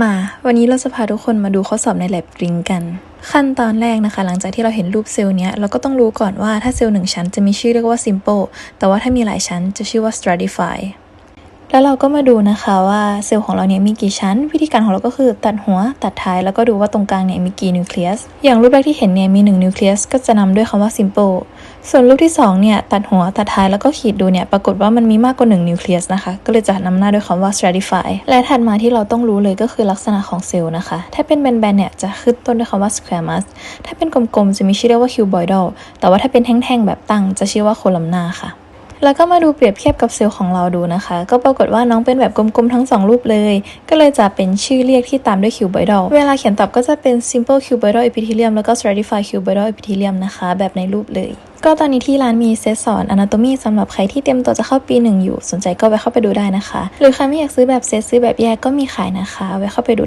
มา วันนี้เราจะพาทุกคนมาดูข้อสอบใน lab ring กัน ขั้นตอนแรกนะคะ หลังจากที่เราเห็นรูปเซลล์เนี้ย เราก็ต้องรู้ก่อนว่าถ้าเซลล์หนึ่งชั้นจะมีชื่อเรียกว่า simple แต่ว่าถ้ามีหลายชั้นจะชื่อว่า stratify แล้วเราก็มาดูนะคะว่าเซลล์ของเราเนี่ยมีกี่ชั้น วิธีการของเราก็คือตัดหัวตัดท้ายแล้วก็ดูว่าตรงกลางเนี่ยมีกี่นิวเคลียส อย่างรูปแรกที่เห็นเนี่ยมี 1 นิวเคลียสก็จะนำด้วยคำว่า simple ส่วนรูปที่2เนี่ยตัดหัวตัดท้ายแล้วก็ขีดดูเนี่ยปรากฏว่ามันมีมากกว่า 1 นิวเคลียสนะคะ ก็เลยจะนำหน้าด้วยคำว่า stratify และถัดมาที่เราต้องรู้เลยก็คือลักษณะของเซลล์นะคะ ถ้าเป็นแบนๆเนี่ยจะขึ้นต้นด้วยคำว่า squamous ถ้าเป็นกลมๆจะมีชื่อเรียกว่า cuboidal แต่ว่าถ้าเป็นแท่งๆแบบตั้งจะชื่อว่า columnar ค่ะ แล้วก็มาดูเปรียบเทียบกับเซลล์ของเราดูนะคะ ก็ปรากฏว่าน้องเป็นแบบกลมๆทั้งสองรูปเลย ก็เลยจะเป็นชื่อเรียกที่ตามด้วย cuboidal เวลาเขียนตอบก็จะเป็น simple cuboidal epithelium แล้วก็ stratified cuboidal epithelium นะคะ แบบในรูปเลย ก็ตอนนี้ที่ร้านมีเซตสอน anatomy สำหรับใครที่เตรียมตัวจะเข้าปีหนึ่งอยู่ สนใจก็ไปเข้าไปดูได้นะคะ หรือใครไม่อยากซื้อแบบเซตซื้อแบบแยกก็มีขายนะคะไว้เข้าไปดู